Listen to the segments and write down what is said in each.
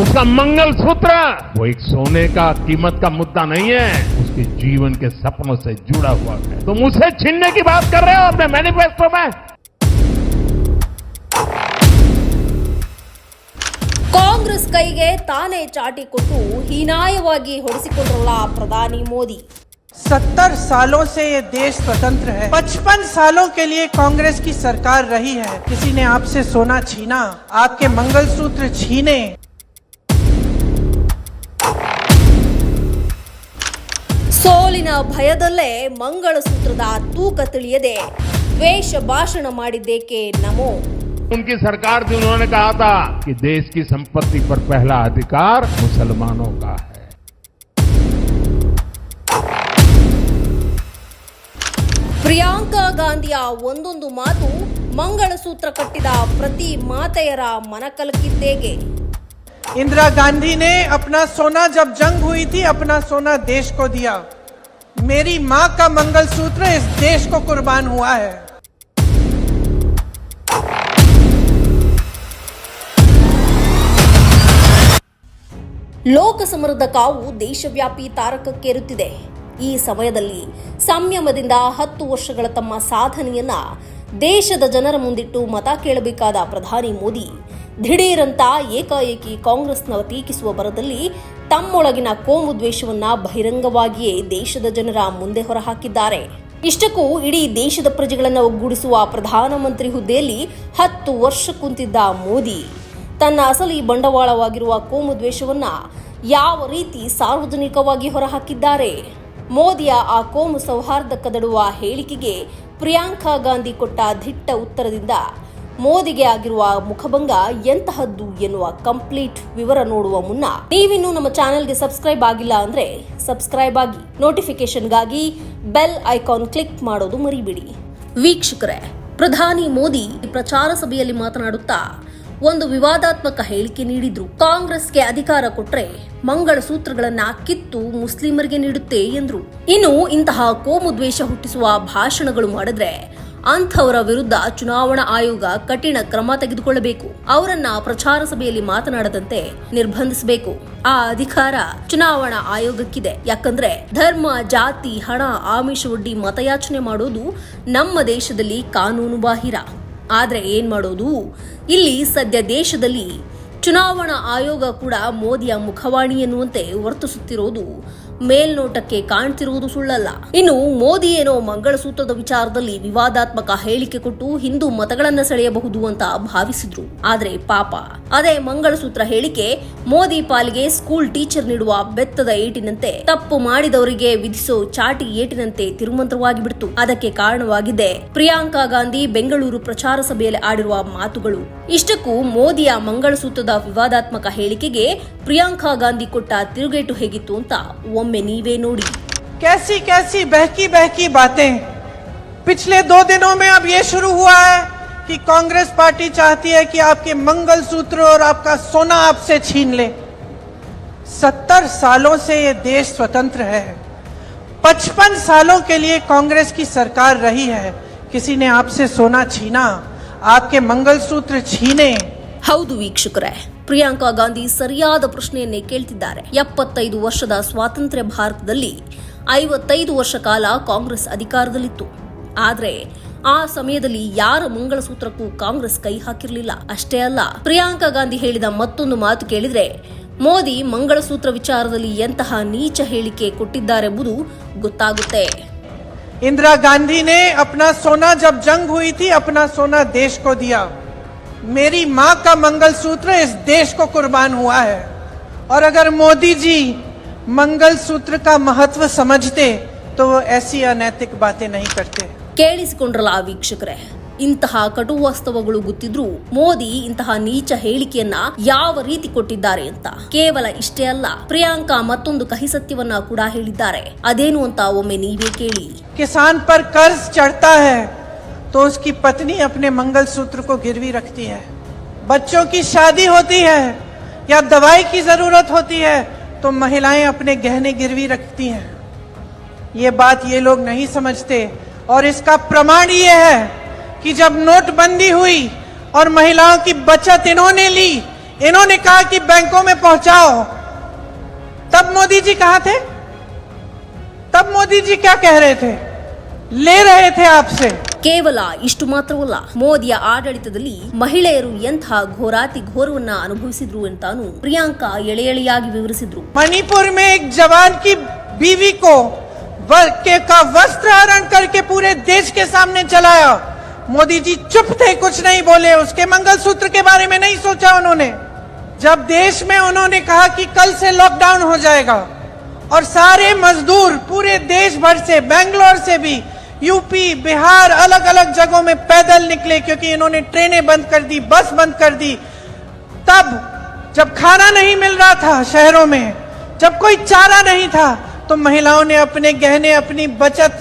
उसका मंगल सूत्र वो एक सोने का कीमत का मुद्दा नहीं है उसके जीवन के सपनों से जुड़ा हुआ है तुम उसे छीनने की बात कर रहे हो अपने मैनिफेस्टो में ಕಾಂಗ್ರೆಸ್ ಕೈಗೆ ತಾನೇ ಚಾಟಿ ಕೊಟ್ಟು ಹೀನಾಯವಾಗಿ ಹೊಡೆಸಿಕೊಂಡ್ರಲ್ಲ ಪ್ರಧಾನಿ ಮೋದಿ सत्तर सालों से ये देश स्वतंत्र है पचपन सालों के लिए कांग्रेस की सरकार रही है किसी ने आपसे सोना छीना आपके मंगलसूत्र छीने ಸೋಲಿನ ಭಯದಲ್ಲೇ ಮಂಗಳಸೂತ್ರದ ತೂಕ ತಿಳಿಯದೆ ದ್ವೇಷ ಭಾಷಣ ಮಾಡಿದ್ದೇಕೆ ನಮೋ उनकी सरकार थी उन्होंने कहा था कि देश की संपत्ति पर पहला अधिकार मुसलमानों का है ಪ್ರಿಯಾಂಕಾ ಗಾಂಧಿಯ ಒಂದೊಂದು ಮಾತು ಮಂಗಳಸೂತ್ರ ಕಟ್ಟಿದ ಪ್ರತಿ ಮಾತೆಯರ ಮನಕಲಕಿದ್ದೇಗೆ इंदिरा गांधी ने अपना सोना जब जंग हुई थी अपना सोना देश को दिया मेरी माँ का मंगलसूत्र इस देश को कुर्बान हुआ है ಲೋಕಸಮರದ ಕಾವು ದೇಶವ್ಯಾಪಿ ತಾರಕಕ್ಕೇರುತ್ತಿದೆ ಈ ಸಮಯದಲ್ಲಿ ಸಂಯಮದಿಂದ ಹತ್ತು ವರ್ಷಗಳ ತಮ್ಮ ಸಾಧನೆಯನ್ನ ದೇಶದ ಜನರ ಮುಂದಿಟ್ಟು ಮತ ಕೇಳಬೇಕಾದ ಪ್ರಧಾನಿ ಮೋದಿ ದಿಢೀರಂತ ಏಕಾಏಕಿ ಕಾಂಗ್ರೆಸ್ನ ಟೀಕಿಸುವ ಬರದಲ್ಲಿ ತಮ್ಮೊಳಗಿನ ಕೋಮು ದ್ವೇಷವನ್ನ ಬಹಿರಂಗವಾಗಿಯೇ ದೇಶದ ಜನರ ಮುಂದೆ ಹೊರಹಾಕಿದ್ದಾರೆ. ಇಷ್ಟಕ್ಕೂ ಇಡೀ ದೇಶದ ಪ್ರಜೆಗಳನ್ನು ಒಗ್ಗೂಡಿಸುವ ಪ್ರಧಾನಮಂತ್ರಿ ಹುದ್ದೆಯಲ್ಲಿ ಹತ್ತು ವರ್ಷ ಕುಂತಿದ್ದ ಮೋದಿ. ತನ್ನ ಅಸಲಿ ಬಂಡವಾಳವಾಗಿರುವ ಕೋಮು ದ್ವೇಷವನ್ನ ಯಾವ ರೀತಿ ಸಾರ್ವಜನಿಕವಾಗಿ ಹೊರಹಾಕಿದ್ದಾರೆ? ಮೋದಿಯ ಆ ಕೋಮು ಸೌಹಾರ್ದ ಕದಡುವ ಹೇಳಿಕೆಗೆ ಪ್ರಿಯಾಂಕಾ ಗಾಂಧಿ ಕೊಟ್ಟ ದಿಟ್ಟ ಉತ್ತರದಿಂದ ಮೋದಿಗೆ ಆಗಿರುವ ಮುಖಭಂಗ ಎಂತಹದ್ದು ಎನ್ನುವ ಕಂಪ್ಲೀಟ್ ವಿವರ ನೋಡುವ ಮುನ್ನ ನೀವಿನ್ನೂ ನಮ್ಮ ಚಾನೆಲ್ಗೆ ಸಬ್ಸ್ಕ್ರೈಬ್ ಆಗಿಲ್ಲ ಅಂದ್ರೆ ಸಬ್ಸ್ಕ್ರೈಬ್ ಆಗಿ. ನೋಟಿಫಿಕೇಶನ್ಗಾಗಿ ಬೆಲ್ ಐಕಾನ್ ಕ್ಲಿಕ್ ಮಾಡೋದು ಮರಿಬಿಡಿ. ವೀಕ್ಷಕರೇ, ಪ್ರಧಾನಿ ಮೋದಿ ಪ್ರಚಾರ ಸಭೆಯಲ್ಲಿ ಮಾತನಾಡುತ್ತಾ ಒಂದು ವಿವಾದಾತ್ಮಕ ಹೇಳಿಕೆ ನೀಡಿದ್ರು. ಕಾಂಗ್ರೆಸ್ಗೆ ಅಧಿಕಾರ ಕೊಟ್ರೆ ಮಂಗಳಸೂತ್ರಗಳನ್ನ ಕಿತ್ತು ಮುಸ್ಲಿಮರಿಗೆ ನೀಡುತ್ತೆ ಎಂದ್ರು. ಇನ್ನು ಇಂತಹ ಕೋಮು ದ್ವೇಷ ಹುಟ್ಟಿಸುವ ಭಾಷಣಗಳು ಮಾಡಿದ್ರೆ ಅಂಥವರ ವಿರುದ್ಧ ಚುನಾವಣಾ ಆಯೋಗ ಕಠಿಣ ಕ್ರಮ ತೆಗೆದುಕೊಳ್ಳಬೇಕು. ಅವರನ್ನ ಪ್ರಚಾರ ಸಭೆಯಲ್ಲಿ ಮಾತನಾಡದಂತೆ ನಿರ್ಬಂಧಿಸಬೇಕು. ಆ ಅಧಿಕಾರ ಚುನಾವಣಾ ಆಯೋಗಕ್ಕಿದೆ. ಯಾಕಂದ್ರೆ ಧರ್ಮ, ಜಾತಿ, ಹಣ, ಆಮಿಷ ಒಡ್ಡಿ ಮತಯಾಚನೆ ಮಾಡೋದು ನಮ್ಮ ದೇಶದಲ್ಲಿ ಕಾನೂನು ಬಾಹಿರ. ಆದ್ರೆ ಏನ್ ಮಾಡೋದು? ಇಲ್ಲಿ ಸದ್ಯ ದೇಶದಲ್ಲಿ ಚುನಾವಣಾ ಆಯೋಗ ಕೂಡ ಮೋದಿಯ ಮುಖವಾಣಿ ಎನ್ನುವಂತೆ ವರ್ತಿಸುತ್ತಿರುವುದು ಮೇಲ್ನೋಟಕ್ಕೆ ಕಾಣ್ತಿರುವುದು ಸುಳ್ಳಲ್ಲ. ಇನ್ನು ಮೋದಿ ಏನೋ ಮಂಗಳಸೂತ್ರದ ವಿಚಾರದಲ್ಲಿ ವಿವಾದಾತ್ಮಕ ಹೇಳಿಕೆ ಕೊಟ್ಟು ಹಿಂದೂ ಮತಗಳನ್ನ ಸೆಳೆಯಬಹುದು ಅಂತ ಭಾವಿಸಿದ್ರು. ಆದ್ರೆ ಪಾಪ. ಅದೇ ಮಂಗಳಸೂತ್ರ ಹೇಳಿಕೆ ಮೋದಿ ಪಾಲಿಗೆ ಸ್ಕೂಲ್ ಟೀಚರ್ ನೀಡುವ ಬೆತ್ತದ ಏಟಿನಂತೆ ತಪ್ಪು ಮಾಡಿದವರಿಗೆ ವಿಧಿಸೋ ಚಾಟಿ ಏಟಿನಂತೆ ತಿರುಮಂತ್ರವಾಗಿ ಬಿಡ್ತು. ಅದಕ್ಕೆ ಕಾರಣವಾಗಿದೆ. ಪ್ರಿಯಾಂಕಾ ಗಾಂಧಿ ಬೆಂಗಳೂರು ಪ್ರಚಾರ ಸಭೆಯಲ್ಲಿ ಆಡಿರುವ ಮಾತುಗಳು. ಇಷ್ಟಕ್ಕೂ ಮೋದಿಯ ಮಂಗಳಸೂತ್ರದ ವಿವಾದಾತ್ಮಕ ಹೇಳಿಕೆಗೆ ಪ್ರಿಯಾಂಕಾ ಗಾಂಧಿ ಕೊಟ್ಟ ತಿರುಗೇಟು ಹೇಗಿತ್ತು ಅಂತ ಒಮ್ಮೆ ನೀವೇ ನೋಡಿ कैसी कैसी बहकी बहकी बातें पिछले दो दिनों में अब ये शुरू हुआ है कि कांग्रेस पार्टी चाहती है कि आपके मंगलसूत्र और आपका सोना आपसे छीन ले सत्तर सालों से ये देश स्वतंत्र है पचपन सालों के लिए कांग्रेस की सरकार रही है किसी ने आपसे सोना छीना आपके मंगलसूत्र छीने ಹೌದು ವೀಕ್ಷಕರೇ ಪ್ರಿಯಾಂಕಾ ಗಾಂಧಿ ಸರಿಯಾದ ಪ್ರಶ್ನೆಯನ್ನೇ ಕೇಳ್ತಿದ್ದಾರೆ. ಎಪ್ಪತ್ತೈದು ವರ್ಷದ ಸ್ವಾತಂತ್ರ್ಯ ಭಾರತದಲ್ಲಿ ಐವತ್ತೈದು ವರ್ಷ ಕಾಲ ಕಾಂಗ್ರೆಸ್ ಅಧಿಕಾರದಲ್ಲಿತ್ತು. ಆದರೆ ಆ ಸಮಯದಲ್ಲಿ ಯಾರ ಮಂಗಳಸೂತ್ರಕ್ಕೂ ಕಾಂಗ್ರೆಸ್ ಕೈ ಹಾಕಿರಲಿಲ್ಲ. ಅಷ್ಟೇ ಅಲ್ಲ, ಪ್ರಿಯಾಂಕಾ ಗಾಂಧಿ ಹೇಳಿದ ಮತ್ತೊಂದು ಮಾತು ಕೇಳಿದರೆ, ಮೋದಿ ಮಂಗಳಸೂತ್ರ ವಿಚಾರದಲ್ಲಿ ಎಂತಹ ನೀಚ ಹೇಳಿಕೆ ಕೊಟ್ಟಿದ್ದಾರೆಂಬುದು ಗೊತ್ತಾಗುತ್ತೆ. ಇಂದಿರಾ ಗಾಂಧಿನೇ ಅಪ್ನಾ ಸೋನಾ ಜಬ್ ಜಂಗ್ ಹುಯಿತಿ, ಅಪ್ನಾ ಸೋನಾ ದೇಶ ಕೋ ದಿಯಾ. मेरी माँ का मंगलसूत्र इस देश को कुर्बान हुआ है और अगर मोदी जी मंगलसूत्र का महत्व समझते तो वो ऐसी अनैतिक बातें नहीं करते ಕೇಳಿಸಿಕೊಂಡ್ರಲ್ಲ ವೀಕ್ಷಕರೇ ಇಂತಹ ಕಟು ವಾಸ್ತವಗಳು ಗೊತ್ತಿದ್ರೂ ಮೋದಿ ಇಂತಹ ನೀಚ ಹೇಳಿಕೆಯನ್ನ ಯಾವ ರೀತಿ ಕೊಟ್ಟಿದ್ದಾರೆ ಅಂತ ಕೇವಲ ಇಷ್ಟೇ ಅಲ್ಲ ಪ್ರಿಯಾಂಕಾ ಮತ್ತೊಂದು ಕಹಿ ಸತ್ಯವನ್ನ ಕೂಡ ಹೇಳಿದ್ದಾರೆ ಅದೇನು ಅಂತ ಒಮ್ಮೆ ನೀವೇ ಕೇಳಿ किसान पर कर्ज चढ़ता है तो उसकी पत्नी अपने मंगलसूत्र को गिरवी रखती है। बच्चों की शादी होती है या दवाई की ज़रूरत होती है तो महिलाएँ अपने गहने गिरवी रखती हैं। ये बात ये लोग नहीं समझते। और इसका प्रमाण ये है कि जब नोटबंदी हुई और महिलाओं की बचत इन्होंने ली, इन्होंने कहा कि बैंकों में पहुंचाओ, तब मोदी जी कहा थे? तब मोदी जी क्या कह रहे थे? ले रहे थे आपसे। ಕೇವಲ ಇಷ್ಟು ಮಾತ್ರವಲ್ಲ ಮೋದಿಯ ಆಡಳಿತದಲ್ಲಿ ಮಹಿಳೆಯರು ಎಂಥ ಘೋರಾತಿ ಘೋರವನ್ನ ಅನುಭವಿಸಿದ್ರು ಅಂತಾನು ಪ್ರಿಯಾಂಕಾ ಎಳೆ ಎಳೆಯಾಗಿ ವಿವರಿಸಿದ್ರು मणिपुर में एक जवान की बीवी को व- के का वस्त्र हरण करके पूरे देश के सामने चलाया मोदी जी चुप थे कुछ नहीं बोले उसके मंगलसूत्र के बारे में नहीं सोचा उन्होंने जब देश में उन्होंने कहा कि कल से लॉकडाउन हो जाएगा और सारे मजदूर पूरे देश भर से बेंगलोर से भी यूपी, बिहार अलग अलग जगहों में पैदल निकले क्योंकि इन्होंने ट्रेनें बंद कर दी, बस बंद कर दी। तब जब खाना नहीं मिल रहा था शहरों में, जब कोई चारा नहीं था तो महिलाओं ने अपने गहने, अपनी बचत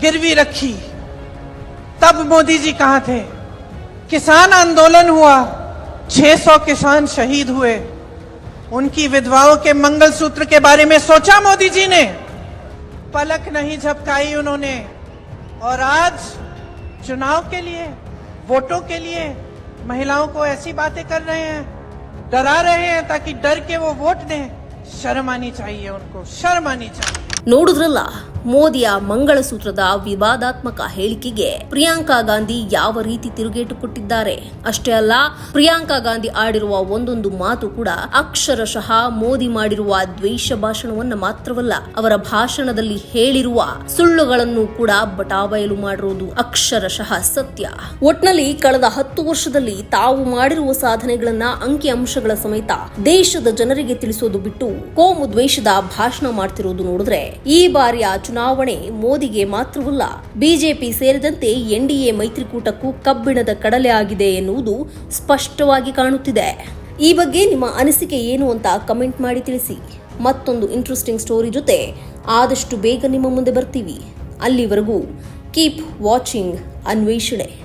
गिरवी रखी। तब मोदी जी कहाँ थे? किसान आंदोलन हुआ 600 किसान शहीद हुए। उनकी विधवाओं के मंगलसूत्र के बारे में सोचा मोदी जी ने? पलक नहीं झपकाई उन्होंने। और आज चुनाव के लिए, वोटों के लिए महिलाओं को ऐसी बातें कर रहे हैं, डरा रहे हैं ताकि डर के वो वोट दें। शर्म आनी चाहिए उनको शर्म आनी चाहिए। ನೋಡಿದ್ರಲ್ಲ? ಮೋದಿಯ ಮಂಗಳಸೂತ್ರದ ವಿವಾದಾತ್ಮಕ ಹೇಳಿಕೆಗೆ ಪ್ರಿಯಾಂಕಾ ಗಾಂಧಿ ಯಾವ ರೀತಿ ತಿರುಗೇಟು ಕೊಟ್ಟಿದ್ದಾರೆ? ಅಷ್ಟೇ ಅಲ್ಲ, ಪ್ರಿಯಾಂಕಾ ಗಾಂಧಿ ಆಡಿರುವ ಒಂದೊಂದು ಮಾತು ಕೂಡ ಅಕ್ಷರಶಃ ಮೋದಿ ಮಾಡಿರುವ ದ್ವೇಷ ಭಾಷಣವನ್ನ ಮಾತ್ರವಲ್ಲ, ಅವರ ಭಾಷಣದಲ್ಲಿ ಹೇಳಿರುವ ಸುಳ್ಳುಗಳನ್ನು ಕೂಡ ಬಟಾಬಯಲು ಮಾಡಿರುವುದು ಅಕ್ಷರಶಃ ಸತ್ಯ. ಒಟ್ನಲ್ಲಿ ಕಳೆದ ಹತ್ತು ವರ್ಷದಲ್ಲಿ ತಾವು ಮಾಡಿರುವ ಸಾಧನೆಗಳನ್ನ ಅಂಕಿ ಅಂಶಗಳ ಸಮೇತ ದೇಶದ ಜನರಿಗೆ ತಿಳಿಸೋದು ಬಿಟ್ಟು ಕೋಮು ದ್ವೇಷದ ಭಾಷಣ ಮಾಡ್ತಿರೋದು ನೋಡಿದ್ರೆ ಈ ಬಾರಿಯ ಚುನಾವಣೆ ಮೋದಿಗೆ ಮಾತ್ರವಲ್ಲ, ಬಿಜೆಪಿ ಸೇರಿದಂತೆ ಎನ್ಡಿಎ ಮೈತ್ರಿಕೂಟಕ್ಕೂ ಕಬ್ಬಿಣದ ಕಡಲೆ ಆಗಿದೆ ಎನ್ನುವುದು ಸ್ಪಷ್ಟವಾಗಿ ಕಾಣುತ್ತಿದೆ. ಈ ಬಗ್ಗೆ ನಿಮ್ಮ ಅನಿಸಿಕೆ ಏನು ಅಂತ ಕಮೆಂಟ್ ಮಾಡಿ ತಿಳಿಸಿ. ಮತ್ತೊಂದು ಇಂಟ್ರೆಸ್ಟಿಂಗ್ ಸ್ಟೋರಿ ಜೊತೆ ಆದಷ್ಟು ಬೇಗ ನಿಮ್ಮ ಮುಂದೆ ಬರ್ತೀವಿ. ಅಲ್ಲಿವರೆಗೂ ಕೀಪ್ ವಾಚಿಂಗ್ ಅನ್ವೇಷಣೆ.